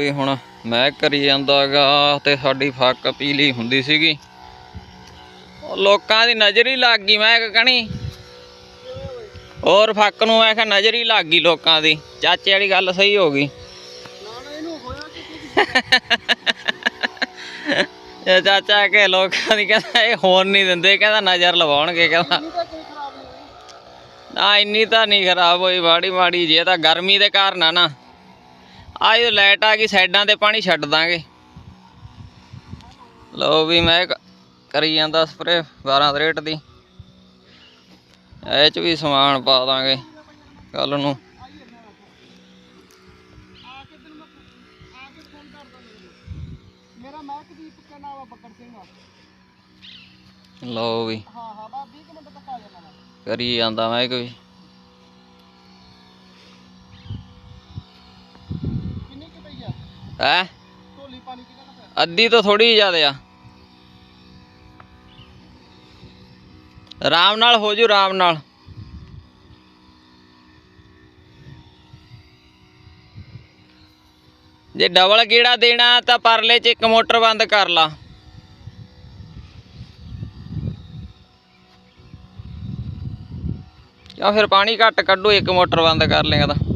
ਵੀ ਹੁਣ ਮੈਂ ਕਰੀ ਜਾਂਦਾਗਾ ਤੇ ਸਾਡੀ ਫੱਕ ਪੀਲੀ ਹੁੰਦੀ ਸੀਗੀ। ਲੋਕਾਂ ਦੀ ਨਜ਼ਰ ਹੀ ਲੱਗ ਗਈ, ਮੈਂ ਕਹਣੀ ਹੋਰ ਫੱਕ ਨੂੰ ਮੈਂ ਕਿਹਾ ਨਜ਼ਰ ਹੀ ਲੱਗ ਗਈ ਲੋਕਾਂ ਦੀ। ਚਾਚੇ ਵਾਲੀ ਗੱਲ ਸਹੀ ਹੋ ਗਈ। ਇਹ ਚਾਚਾ ਕੇ ਲੋਕਾਂ ਦੀ ਕਹਿੰਦਾ ਇਹ ਹੋਣ ਨਹੀਂ ਦਿੰਦੇ, ਕਹਿੰਦਾ ਨਜ਼ਰ ਲਵਾਉਣਗੇ, ਕਹਿੰਦਾ। ਨਾ, ਇੰਨੀ ਤਾਂ ਨਹੀਂ ਖਰਾਬ ਹੋਈ ਮਾੜੀ ਮਾੜੀ ਜੇ ਤਾਂ ਗਰਮੀ ਦੇ ਕਾਰਨ ਆ ਨਾ। ਆ ਇਹ ਲਾਈਟ ਆ ਗਈ ਸਾਈਡਾਂ ਤੇ ਪਾਣੀ ਛੱਡ ਦਾਂਗੇ। ਲੋ ਵੀ ਮੈਂ ਕਰੀ ਜਾਂਦਾ ਸਪਰੇ 12 ਰੇਟ ਦੀ। ਇਹ ਚ ਵੀ ਸਮਾਨ ਪਾ ਦਾਂਗੇ ਕੱਲ ਨੂੰ। ਮੇਰਾ ਮਹਿਕਦੀਪ ਕਾ ਨਾਮ ਆ ਬੱਕਰ ਸਿੰਘ ਆ। ਲੋ ਵੀ। ਹਾਂ ਹਾਂ ਬਾ 20 ਮਿੰਟ ਤੱਕ ਆ ਜਾਣਾ ਮੈਂ ਕਰੀ ਜਾਂਦਾ ਮੈਂ ਕੋਈ ਹੈ? ਢੋਲੀ ਪਾਣੀ ਕਿੰਨਾ ਕੁ ਅੱਧੀ ਤੋਂ ਥੋੜੀ ਜ਼ਿਆਦਾ ਆ। ਆਰਾਮ ਨਾਲ, ਹੋ ਜੂ ਆਰਾਮ ਨਾਲ। ਜੇ ਡਬਲ ਗੇੜਾ ਦੇਣਾ ਤਾਂ ਪਰਲੇ ਚ ਇੱਕ ਮੋਟਰ ਬੰਦ ਕਰ ਲਾ। ਜਾਂ ਫਿਰ ਪਾਣੀ ਘੱਟ ਕੱਢੋ, ਇੱਕ ਮੋਟਰ ਬੰਦ ਕਰ ਲੇਗਾ ਤਾਂ।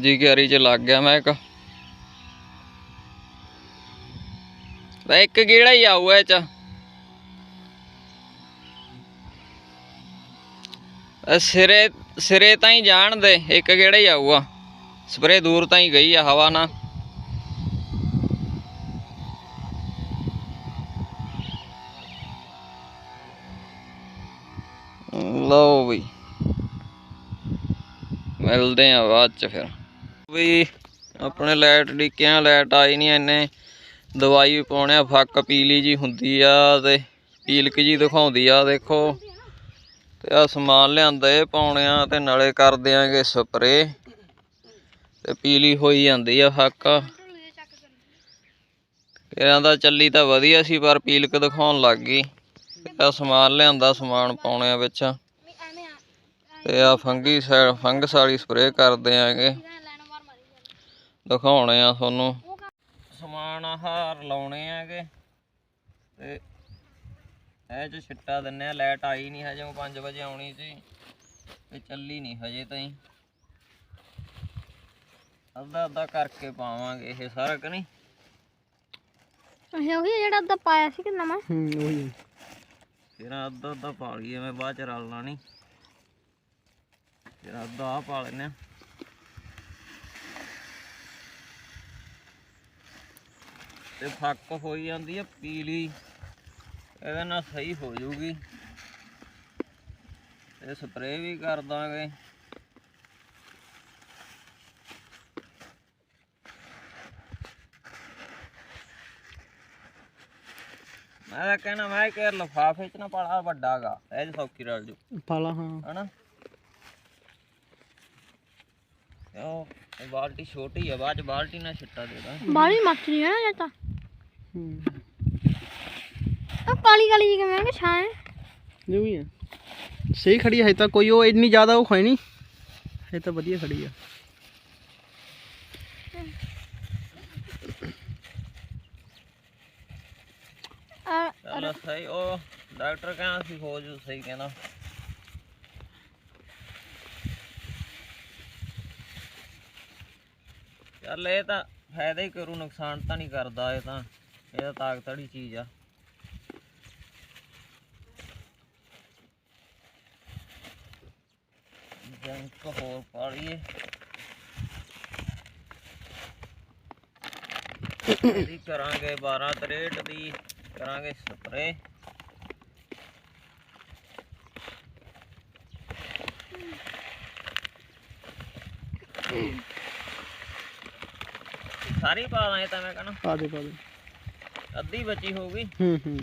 ਦੂਜੀ ਕਿਆਰੀ ਚ ਲੱਗ ਗਿਆ ਮੈਂ ਇੱਕ। ਵੇ ਇੱਕ ਗੇੜਾ ਹੀ ਆਊਗਾ ਇਹ ਚ। ਸਿਰੇ ਸਿਰੇ ਤਾਂ ਹੀ ਜਾਣ ਦੇ, ਇੱਕ ਕਿਹੜਾ ਹੀ ਆਊਗਾ। ਸਪਰੇ ਦੂਰ ਤਾਂ ਹੀ ਗਈ ਆ ਹਵਾ ਨਾਲ। ਲਓ ਬਈ। ਮਿਲਦੇ ਆ ਬਾਅਦ ਚ ਫਿਰ। ਵੀ ਆਪਣੇ ਲਾਈਟ ਡਿੱਕਿਆਂ, ਲਾਈਟ ਆਈ ਨਹੀਂ ਐਨੇ ਦਵਾਈ ਵੀ ਪਾਉਣੇ ਆ, ਫੱਕ ਪੀਲੀ ਜੀ ਹੁੰਦੀ ਆ ਤੇ ਪੀਲਕ ਜੀ ਦਿਖਾਉਂਦੀ ਆ, ਦੇਖੋ। ਤੇ ਆ ਸਮਾਨ ਲਿਆਂਦਾ ਇਹ ਪਾਉਣੇ ਆ ਤੇ ਨਾਲੇ ਕਰ ਦਿਆਂਗੇ ਸਪਰੇ। ਤੇ ਪੀਲੀ ਹੋਈ ਜਾਂਦੀ ਆ ਫੱਕ। ਇਹਨਾਂ ਦਾ ਚੱਲੀ ਤਾਂ ਵਧੀਆ ਸੀ, ਪਰ ਪੀਲਕ ਦਿਖਾਉਣ ਲੱਗ ਗਈ। ਤੇ ਸਮਾਨ ਲਿਆਂਦਾ, ਸਮਾਨ ਪਾਉਣੇ ਆ ਵਿੱਚ। ਤੇ ਆ ਫੰਗੀ ਫੰਗਸ ਵਾਲੀ ਸਪਰੇਅ ਕਰਦੇ ਆਂਗੇ ਦਿਖਾਉਣੇ ਆ ਤੁਹਾਨੂੰ। ਸਮਾਨ ਆਹ ਲਾਉਣੇ ਆਗੇ ਤੇ ਇਹ ਚ ਛਿੱਟਾ ਦਿੰਨੇ ਆ ਲਾਈਟ ਆਈ ਨਹੀਂ ਹਜੇ 5 ਵਜੇ ਆਉਣੀ ਸੀ। ਤੇ ਚੱਲੀ ਨਹੀਂ ਹਜੇ ਤਾਈਂ। ਅੱਧਾ ਅੱਧਾ ਕਰਕੇ ਪਾਵਾਂਗੇ ਇਹ ਸਾਰਾ ਕਿ ਨਹੀਂ? ਇਹ ਉਹੀ ਜਿਹੜਾ ਅੱਧਾ ਪਾਇਆ ਸੀ ਕਿ ਨਵਾਂ? ਹੂੰ ਉਹੀ ਫਿਰ ਅੱਧਾ ਅੱਧਾ ਪਾ ਲਈਏ ਮੈਂ ਬਾਅਦ ਚ ਰਲਣਾ ਨਹੀਂ ਫਿਰ ਅੱਧਾ ਆ ਪਾ ਲੈਨੇ ਆ। ਤੇ ਫੱਕ ਹੋਈ ਜਾਂਦੀ ਆ ਪੀਲੀ। ਇਹਦੇ ਨਾਲ ਸਹੀ ਹੋ ਜਾਊਗੀ ਤੇ ਸਪਰੇਅ ਵੀ ਕਰ ਦਾਂਗੇ। ਮੈਂ ਤਾਂ ਕਹਿਣਾ ਮੈਂ ਕਿ ਲਫਾਫੇ ਚ ਨਾ ਪਾਲਾ ਵੱਡਾਗਾ ਇਹ 'ਚ ਸੌਖੀ ਰਲ ਜੂ। ਪਾਲਾ ਹਾਂ। ਹਨਾ? ਉਹ ਇਹ ਬਾਲਟੀ ਛੋਟੀ ਆ ਬਾਅਦ ਚ ਬਾਲਟੀ ਨਾਲ ਛਿੱਟਾ ਦੇ ਦਾਂ ਬਾਲੀ ਮੱਛੀ ਹੈ ਨਾ ਤਾਂ। ਉਹ ਕਾਲੀ ਕਾਲੀ ਜੀ ਕਿਵੇਂ ਕਿ ਛਾਂ ਹੈ? ਜੋ ਵੀ ਹੈ ਸਹੀ ਖੜੀ ਹੈ ਤਾਂ ਕੋਈ ਉਹ ਇੰਨੀ ਜ਼ਿਆਦਾ ਉਹ ਹੈ ਨਹੀਂ। ਇਹ ਤਾਂ ਵਧੀਆ ਖੜੀ ਆ। ਆ ਚੱਲ ਸਹੀ ਉਹ ਡਾਕਟਰ ਕਹਿੰਦਾ ਸੀ ਹੋ ਜੂ ਸਹੀ ਕਹਿੰਦਾ। ਚੱਲ ਇਹ ਤਾਂ ਫਾਇਦਾ ਹੀ ਕਰੂ ਨੁਕਸਾਨ ਤਾਂ ਨਹੀਂ ਕਰਦਾ ਇਹ ਤਾਂ। ਇਹ ਤਾਂ ਤਾਕਤ ਵਾਲੀ ਚੀਜ਼ ਆ। ਜੰਕ ਹੋਰ ਪਾ ਲਈਏ। ਇਹਦੀ ਕਰਾਂਗੇ 12 ਦੀ, ਕਰਾਂਗੇ ਸਪਰੇ। ਸਾਰੀ ਪਾ ਦਾਂ ਇਹ ਤਾਂ ਮੈਂ ਕਹਣਾ। ਪਾ ਦੇ ਪਾ ਦੇ ਅੱਧੀ ਬਚੀ ਹੋਊਗੀ। ਹੂੰ ਹੂੰ।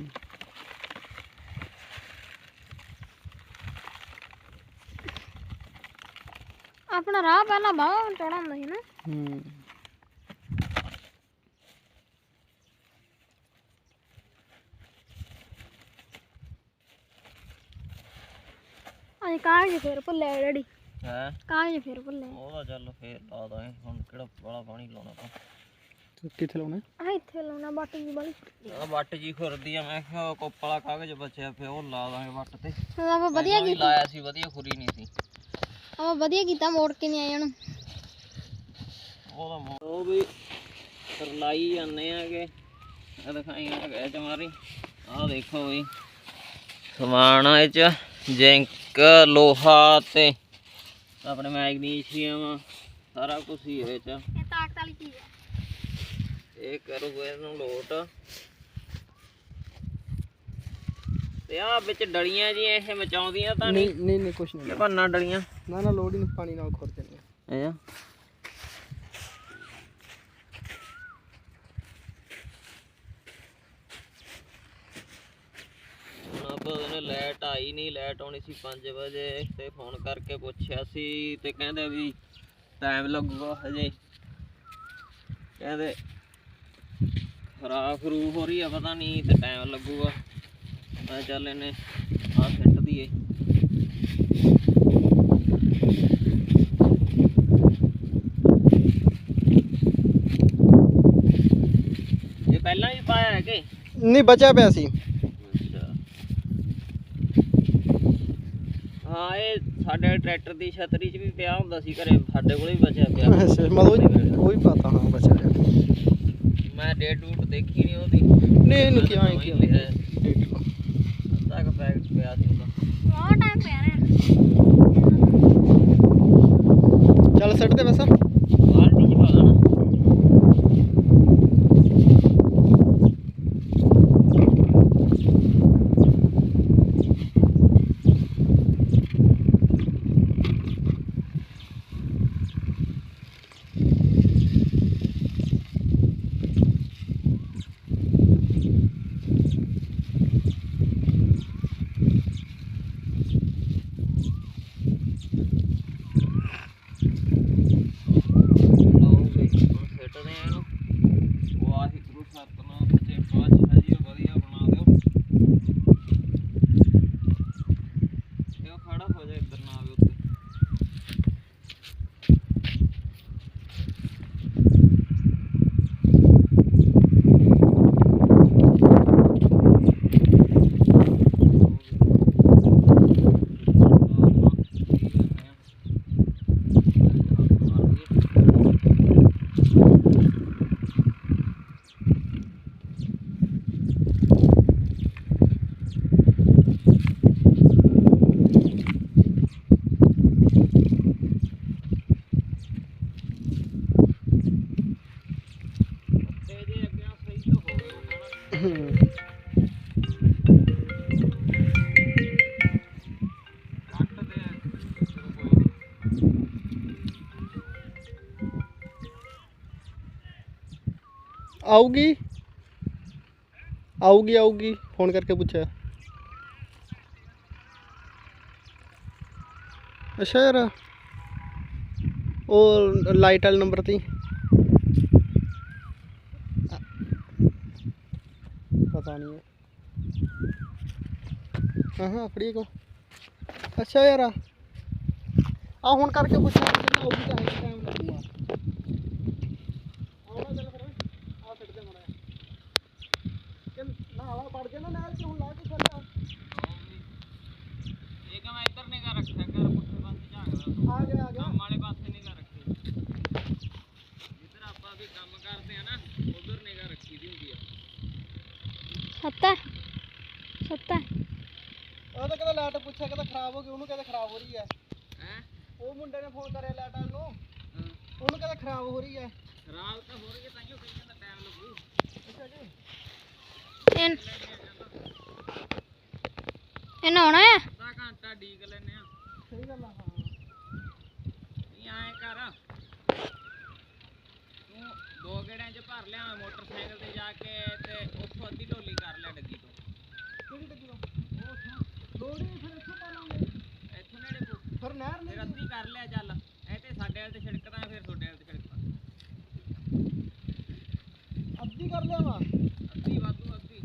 ਆਪਣਾ ਰਾਹ ਪਹਿਲਾਂ ਬਾਹਰ ਚੌੜਾ ਹੁੰਦਾ ਸੀ ਨਾ। ਹੂੰ। ਅਸੀਂ ਕਾਗਜ਼ ਫੇਰ ਭੁੱਲੇ ਡੈਡੀ। ਹੈ? ਕਾਗਜ਼ ਫੇਰ ਭੁੱਲੇ ਉਹਦਾ ਚੱਲ ਫੇਰ ਲਾ ਦਾਂਗੇ ਹੁਣ ਕਿਹੜਾ ਵਾਲਾ ਪਾਣੀ ਲਾਉਣਾ ਤੇ ਕਿੱਥੇ ਲਾਉਣਾ? ਆ ਇੱਥੇ ਲਾਉਣਾ ਬੱਟ ਦੀ ਬੜੀ ਆ ਵੱਟ ਜੀ ਖੁਰਦੀ ਆ ਮੈਂ ਕਿਹਾ ਉਹ ਕੋਪ ਵਾਲਾ ਕਾਗਜ਼ ਬਚਿਆ ਪਿਆ ਉਹ ਲਾ ਦਾਂਗੇ ਵੱਟ ਤੇ। ਹੁਣ ਆਪਾਂ ਵਧੀਆ ਵੀ ਕੀਤਾ। ਲਾਇਆ ਸੀ ਵਧੀਆ ਖੁਰੀ ਨਹੀਂ ਸੀ। ਆਪਾਂ ਵਧੀਆ ਕੀਤਾ ਮੋੜ ਕੇ ਨਹੀਂ ਆਏ ਹੁਣ ਉਹਦਾ ਮੋ- ਉਹ ਵੀ ਰਲਾਈ ਜਾਂਦੇ ਆਗੇ। ਆ ਦਿਖਾਈ ਆ ਗਏ ਜਮਾਰੀ ਆ ਦੇਖੋ ਵੀ। ਸਮਾਨ ਆ ਇਹ ਚ ਜਿੰਕ ਲੋਹਾ ਤੇ ਆਪਣੇ ਮੈਗਨੀਸ਼ੀਅਮ ਸਾਰਾ ਕੁਝ ਹੀ ਇਹ ਚ। ਇਹ ਤਾਕਤ ਵਾਲੀ ਚੀਜ਼ ਹੈ ਇਹ ਕਰੂਗਾ ਇਹਨੂੰ ਲੋਟ। ਤੇ ਆ ਵਿੱਚ ਡਲੀਆਂ ਜੀ ਇਹ ਮਚਾਉਂਦੀਆਂ ਤਾਂ ਨਹੀਂ? ਨਹੀਂ ਨਹੀਂ ਕੁਛ ਨਹੀਂ। ਭੰਨਾ ਡਲੀਆਂ। ਨਾ ਨਾ ਲੋੜ ਹੀ ਨਹੀਂ ਪਾਣੀ ਨਾਲ ਖੁਰ ਜਾਂਦੇ ਇਹ ਹੁਣ ਆਪਾਂ ਉਹਨੇ ਲਾਈਟ ਆਈ ਨਹੀਂ ਲਾਈਟ ਆਉਣੀ ਸੀ 5 ਵਜੇ ਤੇ ਫੋਨ ਕਰਕੇ ਪੁੱਛਿਆ ਸੀ ਤੇ ਕਹਿੰਦੇ ਵੀ ਟਾਈਮ ਲੱਗੂਗਾ ਹਜੇ। ਕਹਿੰਦੇ ਖਰਾਬ ਖਰੂ ਹੋ ਰਹੀ ਆ ਪਤਾ ਨਹੀਂ ਤੇ ਟਾਈਮ ਲੱਗੂਗਾ। ਮੈਂ ਚੱਲ ਇਹਨੇ ਆ ਸਿੱਟ ਦੀਏ। ਇਹ ਪਹਿਲਾਂ ਵੀ ਪਾਇਆ ਹੈ ਕਿ? ਨਹੀਂ ਬਚਿਆ ਪਿਆ ਸੀ। ਹਾਂ ਇਹ ਸਾਡੇ ਟਰੈਕਟਰ ਦੀ ਛਤਰੀ 'ਚ ਵੀ ਪਿਆ ਹੁੰਦਾ ਸੀ ਘਰੇ ਸਾਡੇ ਕੋਲ ਵੀ ਬਚਿਆ ਪਿਆ। ਅੱਛਾ ਮਤਲਬ ਉਹ- ਪਤਾ ਹਾਂ ਬਚਿਆ। ਮੈਂ ਡੇਟ ਡੂਟ ਦੇਖੀ ਨਹੀਂ ਉਹਦੀ। ਨਹੀਂ ਇਹਨੂੰ ਕਿਹਾ ਹੀ। ਕਿ ਅੱਧਾ ਕੁ ਪੈਕਟ ਪਿਆ ਸੀ ਉਹਦਾ। ਬਹੁਤ ਟਾਈਮ ਪਿਆ ਰਿਹਾ ਚੱਲ ਸੱਟ ਦੇ ਬਸ ਬਾਲਟੀ 'ਚ ਪਾ ਦੇਣਾ ਲਓ ਵੀ ਹੁਣ ਸਿੱਟਦੇ ਆ ਇਹਨੂੰ ਵਾਹਿਗੁਰੂ ਸਤਨਾਮ ਸੱਚੇ ਪਾਤਸ਼ਾਹ ਜੀ ਵਧੀਆ ਬਣਾ ਦਿਓ ਇਹ ਖੜਾ ਹੋ ਜਾ ਇੱਧਰ ਨਾ ਆਵੇ ਉੱਤੇ ਤੇ ਜੇ ਅੱਗੇ ਆ ਸਹੀ ਤਾਂ ਹੋਵੇ ਉਹ ਕਹਿਣਾ ਕੱਟ ਦੇ ਚਲੋ ਕੋਈ ਨੀ। ਆਊਗੀ? ਆਊਗੀ ਆਊਗੀ। ਫੋਨ ਕਰਕੇ ਪੁੱਛਿਆ। ਅੱਛਾ ਯਾਰ, ਉਹ ਲਾਈਟ ਵਾਲੇ ਨੰਬਰ ਤੇ ਪਤਾ ਨਹੀਂ ਹਾਂ ਹਾਂ ਫੜੀ ਕੋ ਅੱਛਾ ਯਾਰ ਆ ਹੁਣ ਕਰਕੇ ਪੁੱਛਿਆ। ਆਊਗੀ ਤਾਂ ਹੈ ਟਾਈਮ ਲੱਗੂਗਾ ਆਉਣਾ ਚੱਲ ਫਿਰ ਆ ਛੱਡ ਦੇ ਮੜਾ ਕਿ ਜੇ ਨਾ ਨਾਲ ਚ ਹੁਣ ਲਾ ਕੇ ਚੱਲ ਇਹ ਕਿ ਮੈਂ ਇੱਧਰ ਨਿਗਾ ਰੱਖਿਆ ਕਰ ਪੁੱਠੇ ਪਾਸੇ ਝਾਕਦਾ ਤੂੰ। ਆ ਗਿਆ ਆ ਗਿਆ। ਕੰਮ ਵਾਲੇ ਪਾਸੇ ਨਿਗਾ ਰੱਖੀ। ਜਿੱਧਰ ਆਪਾਂ ਵੀ ਕੰਮ ਕਰਦੇ ਆ ਨਾ ਉਧਰ ਨਿਗਾ ਰੱਖੀ ਦੀ ਹੁੰਦੀ ਆ। ਸੱਤਾ ਸੱਤਾ ਉਹ ਤਾਂ ਕਹਿੰਦਾ ਲਾਈਟ ਪੁੱਛਿਆ ਕਹਿੰਦਾ ਖਰਾਬ ਹੋ ਗਈ ਉਹਨੂੰ ਕਹਿੰਦਾ ਖਰਾਬ ਹੋ ਰਹੀ ਹੈ ਹੈ? ਉਹ ਮੁੰਡੇ ਨੇ ਫੋਨ ਕਰਿਆ ਲਾਈਟ ਨੂੰ। ਉਹਨੂੰ ਕਹਿੰਦਾ ਖਰਾਬ ਹੋ ਰਹੀ ਹੈ ਖਰਾਬ ਤਾਂ ਹੋ ਰਹੀ ਹੈ ਤਾਈਓ ਕਈਆਂ ਦਾ ਟਾਈਮ ਲੱਗੂ। ਅੱਛਾ ਜੀ। ਇਹ ਇਹ ਨਹਾਉਣਾ ਆ? ਘੰਟਾ ਡੀਕ ਲੈਨੇ ਆ। ਸਹੀ ਗੱਲ ਆ ਹਾਂ। ਨਹੀਂ ਐਂ ਕਰ। ਤੂੰ ਦੋ ਗੇੜਿਆਂ 'ਚ ਭਰ ਲਿਆ ਮੋਟਰਸਾਈਕਲ ਤੇ ਜਾ ਕੇ ਤੇ ਉੱਥੋਂ ਅੱਧੀ ਢੋਲੀ ਕਰ ਲਿਆ ਡੱਗੀ ਤੋਂ ਕਿਹੜੀ ਗੱਡੀ ਉਹ ਲੋੜੀ ਫਿਰ ਇੱਥੋਂ ਪਾ ਲਾਂਗੇ ਇੱਥੋਂ ਨੇੜੇ ਪੁ- ਫਿਰ ਨਹਿਰ ਫਿਰ ਨਹੀਂ ਅੱਧੀ ਕਰ ਲਿਆ ਚੱਲ ਇਹ ਤੇ ਸਾਡੇ ਵਾਲ ਤੇ ਛਿੜਕਦਾ ਫਿਰ ਤੁਹਾਡੇ ਵਾਲ ਤੇ ਛਿੜਕਦਾ ਅੱਧੀ ਕਰ ਲਿਆਵਾ ਅੱਧੀ ਵਾਧੂ ਅੱਧੀ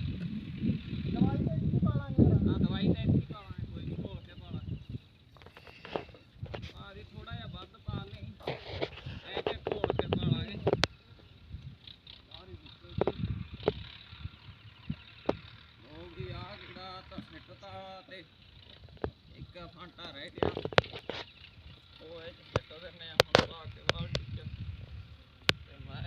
ਦਵਾਈ ਤੇ ਇੱਥੇ ਪਾ ਲਾਂਗੇ ਆ ਦਵਾਈ ਤਾਂ ਇੱਥੇ ਹੀ ਪਾਵਾਂਗੇ ਕੋਈ ਨਹੀਂ ਘੋਲ ਕੇ ਪਾ ਲਾਂਗੇ ਆ ਜੀ ਥੋੜਾ ਜਿਹਾ ਵੱਧ ਪਾ ਲਈ ਐ ਤੇ ਘੋਲ ਕੇ ਪਾ ਲਾਂਗੇ ਸਾਰੀ ਦਿੱਕਤ ਹੋ ਗਈ ਆ ਜਿਹੜਾ ਤਾਂ ਸਿੱਟਤਾ ਤੇ ਇੱਕ ਉਹ ਇਹ ਕੇ ਬਾਲਟੀ ਚ ਤੇ ਮੈਂ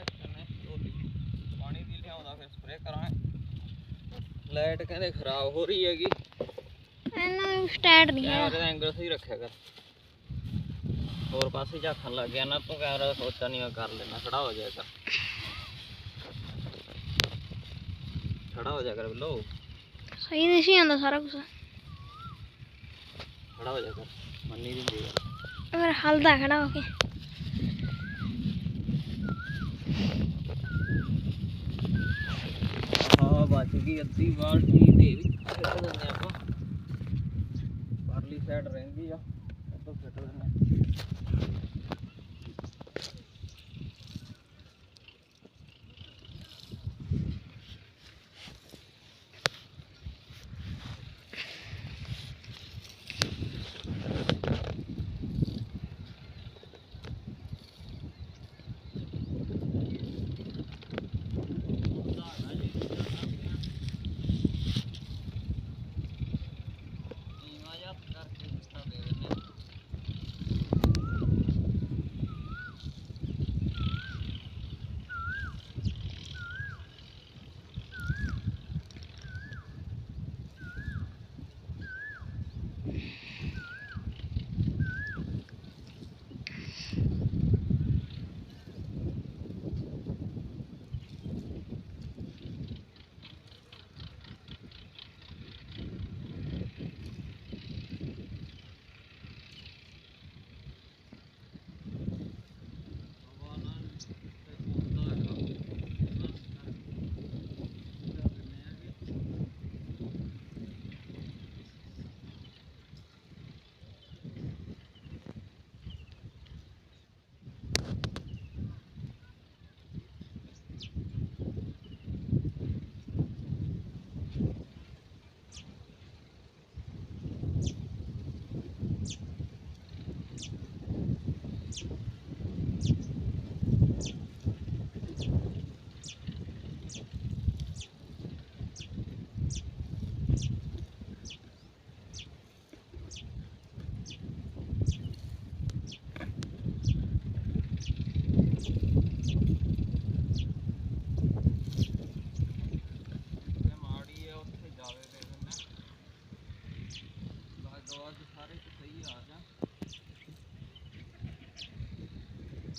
ਪਾਣੀ ਦੀ ਲਿਆਉਂਦਾ ਫਿਰ ਕਰਾਂਗੇ ਲਾਈਟ ਕਹਿੰਦੇ ਖਰਾਬ ਹੋ ਰਹੀ ਹੈਗੀ। ਇਹਨਾਂ ਨੂੰ ਸਟੈਂਡ ਨਹੀਂ ਹੈ ਕੈਮਰੇ ਦਾ ਐਂਗਲ ਸਹੀ ਰੱਖਿਆ ਕਰ। ਹੋਰ ਪਾਸੇ ਝਾਕਣ ਲੱਗ ਗਿਆ ਨਾ ਤੂੰ ਕੈਮਰਾ ਦਾ ਸੋਚਾ ਨਹੀਂ ਮੈਂ ਕਰ ਲੈਣਾ ਖੜਾ ਹੋ ਜਾਇਆ ਕਰ। ਖੜਾ ਹੋ ਜਾ ਕਰ ਬਿੱਲੋ। ਸਹੀ ਨਹੀਂ ਸੀ ਆਉਂਦਾ ਸਾਰਾ ਕੁਝ ਖੜਾ ਹੋ ਜਾ ਕਰ ਮੰਨੀ ਦੀ ਦੇ ਫਿਰ ਹਲਦਾ ਖੜਾ ਹੋ ਕੇ। ਹਾਂ ਬਚ ਗਈ ਅੱਧੀ ਬਾਲਟੀ ਦੇ ਵੀ ਸਿੱਟ ਦਿੰਦੇ ਆਪਾਂ। ਪਰਲੀ ਸਾਈਡ ਰਹਿੰਦੀ ਆ ਉੱਤੋਂ ਸਿੱਟ ਦਿੰਦੇ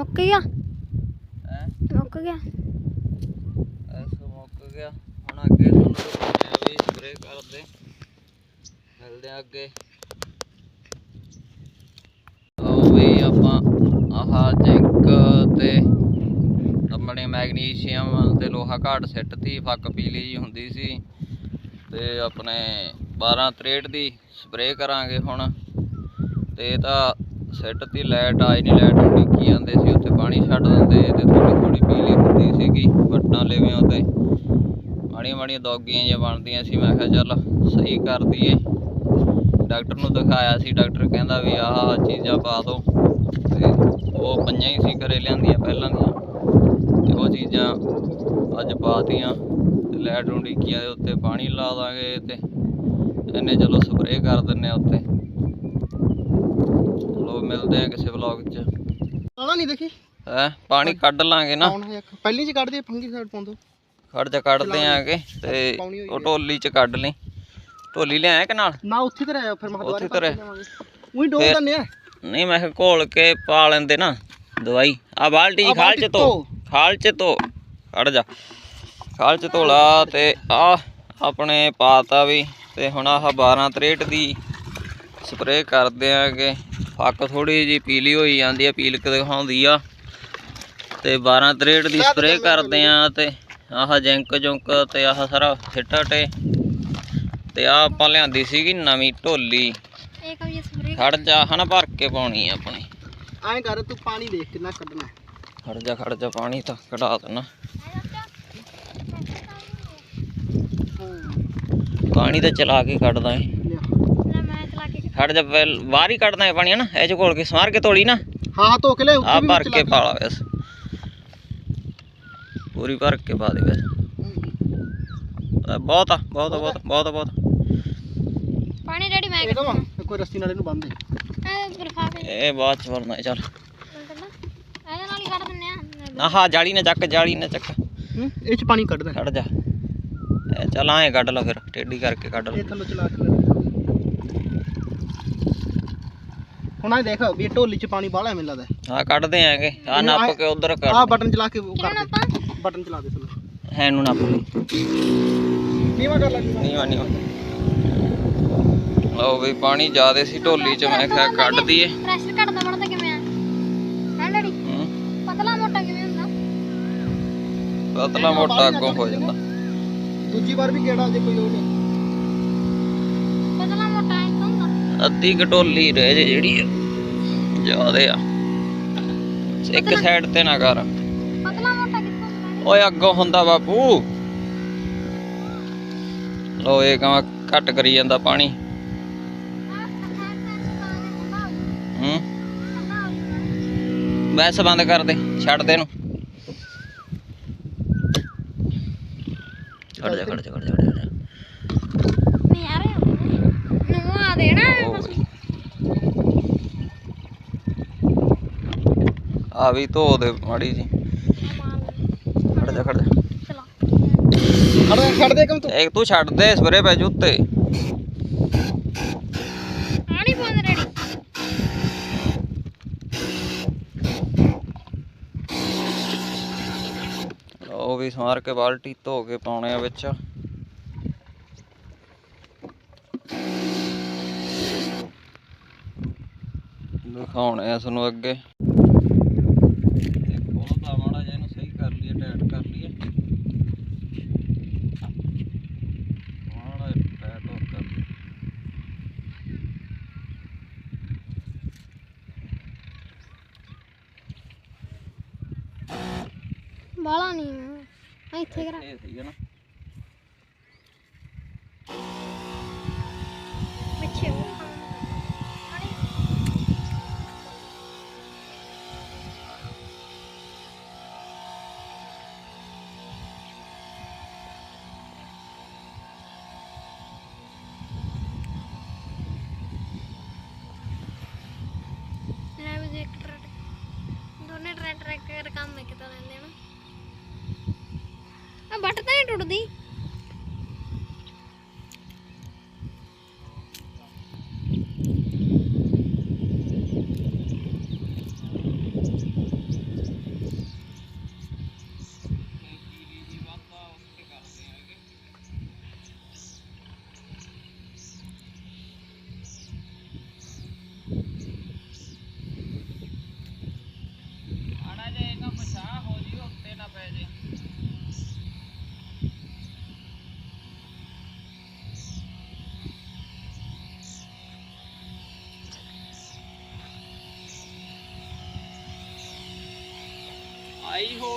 ਮੁੱਕ ਗਿਆ? ਹੈ? ਮੁੱਕ ਗਿਆ? ਐਸੋ ਮੁੱਕ ਗਿਆ। ਹੁਣ ਅੱਗੇ ਤੁਹਾਨੂੰ ਦਿਖਾਉਂਦੇ ਆ ਵੀ ਸਪਰੇ ਕਰਦੇ। ਮਿਲਦੇ ਆ ਅੱਗੇ। ਆਓ ਵੀ ਆਪਾਂ ਆਹ ਜ਼ਿੰਕ ਤੇ ਆਪਣੇ ਮੈਗਨੀਸ਼ੀਅਮ ਤੇ ਲੋਹਾ ਘਾਟ ਸਿੱਟ ਤੀ ਫੱਕ ਪੀਲੀ ਜੀ ਹੁੰਦੀ ਸੀ। ਤੇ ਆਪਣੇ 12 63 ਦੀ ਸਪਰੇ ਕਰਾਂਗੇ ਹੁਣ। ਤੇ ਇਹ ਤਾਂ ਸਿੱਟ ਤੀ ਲਾਈਟ ਆਈ ਨਹੀਂ ਲਾਈਟ ਨੂੰ ਡਿੱਕੀ ਜਾਂਦੇ ਸੀ, ਉੱਥੇ ਪਾਣੀ ਛੱਡ ਦਿੰਦੇ ਤੇ ਥੋੜੀ ਥੋੜੀ ਬਿਜਲੀ ਹੁੰਦੀ ਸੀਗੀ ਵੱਟਾਂ ਲੇਵਿਆਂ ਤੇ ਮਾੜੀਆਂ ਮਾੜੀਆਂ ਦੌਗੀਆਂ ਜਿਹੀਆਂ ਬਣਦੀਆਂ ਸੀ, ਮੈਂ ਕਿਹਾ ਚੱਲ ਸਹੀ ਕਰ ਦਈਏ। ਡਾਕਟਰ ਨੂੰ ਦਿਖਾਇਆ ਸੀ, ਡਾਕਟਰ ਕਹਿੰਦਾ ਵੀ ਆਹ ਚੀਜ਼ਾਂ ਪਾ ਦਿਓ ਤੇ ਉਹ ਪਈਆਂ ਹੀ ਸੀ ਘਰੇ ਲਿਆਂਦੀਆਂ ਪਹਿਲਾਂ ਦੀਆਂ। ਤੇ ਉਹ ਚੀਜ਼ਾਂ ਅੱਜ ਪਾਤੀਆਂ ਤੇ ਲਾਈਟ ਨੂੰ ਦੇ ਉੱਤੇ ਪਾਣੀ ਲਾ ਦਾਂਗੇ ਤੇ ਇਹਨੇ ਚਲੋ ਸਪਰੇਅ ਕਰ ਦਿੰਨੇ ਆ ਉੱਤੇ। ਚਲੋ ਮਿਲਦੇ ਆ ਕਿਸੇ ਵਲੌਗ 'ਚ। ਆਲਾ ਨਹੀਂ ਦੇਖੀ। ਹੈ ਪਾਣੀ ਕੱਢ ਲਾਂਗੇ ਨਾ। ਹੈ ਪਹਿਲੀ ਚ ਕੱਢ ਦੇ ਫੰਗੀ ਸਾਈਡ ਪਾਉਂਦੋ ਖੜ ਜਾ ਕੱਢਦੇ ਆਂਗੇ ਤੇ ਉਹ ਢੋਲੀ 'ਚ ਕੱਢ ਲਈ। ਢੋਲੀ ਲਿਆਇਆ ਕਿ ਨਾਲ ਨਾ ਉੱਥੇ ਤੇ ਰਹਿ ਫਿਰ ਮੈਂ ਉੱਥੇ ਤੇ ਰਹਿ। ਉਹੀ ਡੋਲ ਦੰਨੇ ਆ। ਨਹੀਂ ਮੈਂ ਕਿਹਾ ਘੋਲ ਕੇ ਪਾ ਲੈਂਦੇ ਨਾ ਦਵਾਈ। ਆ ਬਾਲਟੀ ਖਾਲ ਚ ਧੋ। ਖਾਲ ਚ ਧੋ। ਖੜ ਜਾ। ਖਾਲ ਚ ਧੋਲਾ ਤੇ ਆ ਆਪਣੇ ਪਾਤਾ ਵੀ। ਤੇ ਹੁਣ ਆਹ 12 63 ਦੀ ਸਪਰੇਅ ਕਰਦੇ ਆਂਗੇ। ਫੱਕ ਥੋੜੀ ਜੀ ਪੀਲੀ ਹੋਈ ਜਾਂਦੀ ਆ ਪੀਲਕ ਦਿਖਾਉਂਦੀ ਆ। ਤੇ 12 63 ਦੀ ਸਪਰੇਅ ਕਰਦੇ ਆ ਤੇ ਆਹ ਜਿੰਕ ਜੁੰਕ ਤੇ ਆਹ ਸਾਰਾ ਸਿੱਟਾ ਟੇ ਤੇ ਆ ਆਪਾਂ ਲਿਆਂਦੀ ਸੀਗੀ ਨਵੀਂ ਢੋਲੀ। ਸਪਰੇ ਖੜ ਜਾ ਹਨਾ ਭਰ ਕੇ ਪਾਉਣੀ ਆ ਆਪਣੀ। ਐਂ ਕਰ ਤੂੰ ਪਾਣੀ ਦੇਖ ਕਿੰਨਾ ਕੱਢਣਾ। ਖੜ ਜਾ ਖੜ ਜਾ ਪਾਣੀ ਤਾਂ ਕਢਾ ਦੇਣਾ। ਪਾਣੀ ਤਾਂ ਚਲਾ ਕੇ ਕੱਢਦਾ ਏ। ਖੜ ਜਾ ਪਹਿਲ ਬਾਹਰ ਹੀ ਕੱਢਦਾ ਏ ਪਾਣੀ ਹਨਾ? ਇਹ ਚ ਘੋਲ ਕੇ ਸਮਾਰ ਕੇ ਤੋਲੀ ਨਾ। ਹਾਂ ਹਾਂ ਧੋ ਕੇ ਲੈ ਆ ਭਰ ਕੇ ਪਾ ਲਾ ਵੈਸ ਪੂਰੀ ਭਰ ਕੇ ਪਾ ਦੇ ਵੈਸ ਬਹੁਤ ਆ ਬਹੁਤ ਆ, ਬਹੁਤ ਆ, ਬਹੁਤ ਆ, ਬਹੁਤ ਆ। ਪਾਣੀ ਰੈਡੀ ਮੈਂ ਇਹ ਕਹਾਂ ਕੋਈ ਰੱਸੀ ਨਾਲ ਇਹਨੂੰ ਬੰਨ ਦੇ। ਇਹ ਬਰਫਾਫੇ ਇਹ ਬਾਅਦ ਚ ਵਰਨਾ ਚੱਲ। ਇਹਦੇ ਨਾਲ ਹੀ ਕੱਢ ਦਿੰਨੇ ਆ। ਆਹ ਜਾਲੀ ਨਾ ਚੱਕ ਜਾਲੀ ਨਾ ਚੱਕ। ਹੂੰ ਇਹ ਚ ਪਾਣੀ ਕੱਢ ਦੇ। ਖੜ ਜਾ। ਇਹ ਚੱਲ ਆਏ ਕੱਢ ਲਾ ਫਿਰ ਟੇਢੀ ਕਰਕੇ ਕੱਢ ਲਾ। ਇਹ ਥੱਲੋਂ ਚਲਾ ਕੇ ਲੈ ਹੁਣ ਆ ਦੇਖ ਵੀ ਇਹ ਢੋਲੀ ਚ ਪਾਣੀ ਬਾਹਲਾ ਮੈਨੂੰ ਲੱਗਦਾ ਹਾਂ ਕੱਢਦੇ ਆਂਗੇ ਆ ਨੱਪ ਕੇ ਉਧਰ ਆ ਕਰ ਬਟਨ ਚਲਾ ਕੇ ਉਹ ਕਰ ਦੇ ਬਟਨ ਚਲਾ ਦੇ ਥੱਲੇ। ਹੈ ਇਹਨੂੰ ਨੱਪ ਲਈ। ਨੀਵਾ ਕਰ ਲੈ। ਨੀਵਾ ਨੀਵਾ। ਲਓ ਵੀ ਪਾਣੀ ਜ਼ਿਆਦੇ ਸੀ ਢੋਲੀ ਚ ਮੈਂ ਕਿਹਾ ਕੱਢ ਦਈਏ। ਪ੍ਰੈਸ਼ਰ ਘਟਦਾ ਬਣਦਾ ਕਿਵੇਂ ਆ? ਹਾਂ ਡੈਡੀ? ਹੂੰ, ਪਤਲਾ ਮੋਟਾ ਕਿਵੇਂ ਹੁੰਦਾ? ਪਤਲਾ ਮੋਟਾ ਅੱਗੋਂ ਹੋ ਜਾਂਦਾ। ਦੂਜੀ ਵਾਰ ਵੀ ਕਿਹੜਾ ਜੇ ਕੋਈ ਉਹ ਨਹੀਂ ਅੱਧੀ ਘਟੋਲੀ ਰਹਿ ਜੇ ਜਿਹੜੀ ਆ। ਜ਼ਿਆਦੇ ਆ। ਇੱਕ ਸਾਈਡ ਤੇ ਨਾ ਕਰ। ਪਤਲਾ ਮੋਟਾ ਕਿੱਥੋਂ ਹੁੰਦਾ ਓਏ ਅੱਗੋਂ ਹੁੰਦਾ ਬਾਪੂ। ਲੋ ਇਹ ਕਮਾ ਘੱਟ ਕਰੀ ਜਾਂਦਾ ਪਾਣੀ। ਹੂੰ। ਬੈਸ ਬੰਦ ਕਰ ਦੇ ਛੱਡ ਦੇ ਇਹਨੂੰ। ਖੜ ਜਾ ਖੜ ਜਾ ਖੜ ਜਾ ਖੜ ਜਾ ਨਹੀਂ ਆ ਰਿਹਾ ਨੂੰ ਆ ਵੀ। ਆ ਵੀ ਧੋ ਦੇ ਮਾੜੀ ਜੀ। ਖੜ ਜਾ ਖੜ ਜਾ। ਚਲੋ ਖੜ ਦੇ ਖੜ ਦੇ ਕੰਮ ਤੂੰ। ਇੱਕ ਤੂੰ ਛੱਡ ਦੇ ਸਵੇਰੇ ਪੈ ਜੂ ਉੱਤੇ। ਆਣੀ ਪਾਉਂਦੇ ਰੈਡੀ ਉਹ ਵੀ ਸਮਾਰ ਕੇ ਬਾਲਟੀ ਧੋ ਕੇ ਪਾਉਣੇ ਆ ਵਿੱਚ। ਦਿਖਾਉਣੇ ਆ ਤੁਹਾਨੂੰ ਅੱਗੇ। ਖੋਲਦਾ ਮਾੜਾ ਜਿਹਾ ਇਹਨੂੰ ਸਹੀ ਕਰ ਲਈਏ ਟਾਈਟ ਕਰ ਲਈਏ। ਮਾੜਾ ਟਾਈਟ ਹੋਰ ਕਰ ਲਈਏ। ਬਾਲਾ ਨਹੀਂ ਇੱਥੇ ਕਰਾ। ਇਹ ਸਹੀ ਹੈ ਨਾ।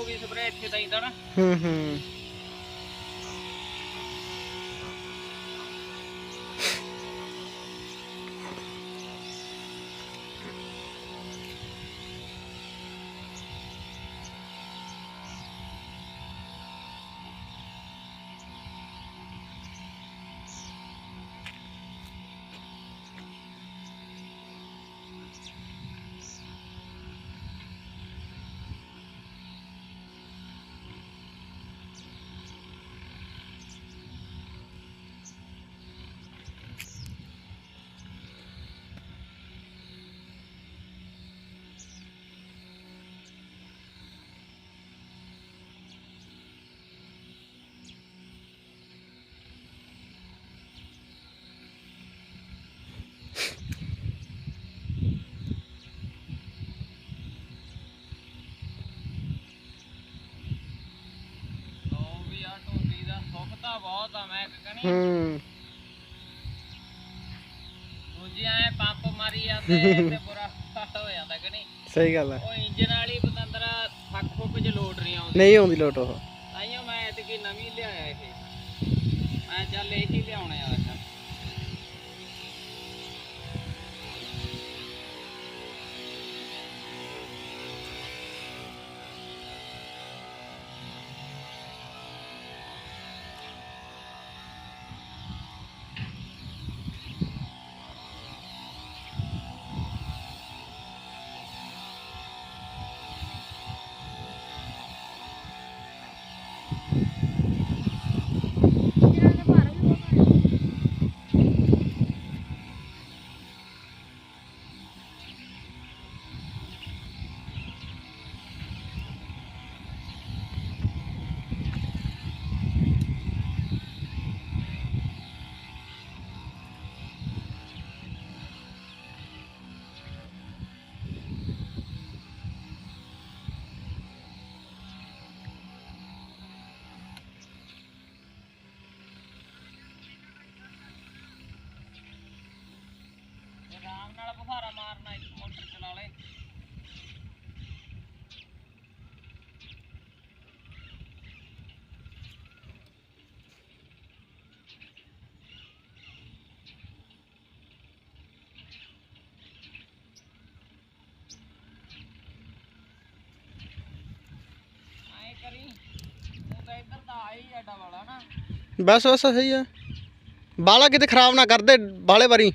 ਹੋ ਗਈ ਸਪਰੇ ਇੱਥੇ ਤਾਂ ਇੰਦਾ ਨਾ। ਹੂੰ ਹੂੰ। ਖੁੱਲਾ ਬਹੁਤ ਆ ਮੈਂ ਕਹਣੀ ਹੂੰ। ਦੂਜੀ ਐ ਪੰਪ ਮਾਰੀ ਜਾਂਦੇ ਤੇ ਬੁਰਾ ਹਾਲ ਹੋ ਜਾਂਦਾ ਕਿ ਨਹੀਂ ਸਹੀ ਗੱਲ ਹੈ ਉਹ ਇੰਜਨ ਵਾਲੀ ਬਤੰਦਰਾ ਫੱਕ ਫੁੱਕ ਚ ਲੋਡ ਨਹੀਂ ਆਉਂਦੀ। ਨਹੀਂ ਆਉਂਦੀ ਲੋਟ ਉਹ। ਤਾਈਓ ਮੈਂ ਐਤਕੀ ਨਵੀਂ ਲਿਆਇਆ ਇਹ। ਮੈਂ ਚੱਲ ਇਹੀ ਆਰਾਮ ਨਾਲ ਬੁਖਾਰਾ ਮਾਰਨਾ ਇੱਕ ਮੋਟਰ ਚਲਾ ਲੈ। ਬਸ ਬਸ ਸਹੀ ਆ। ਬਾਲਾ ਕਿਤੇ ਖਰਾਬ ਨਾ ਕਰਦੇ, ਬਾਲੇ ਵਾਰੀ।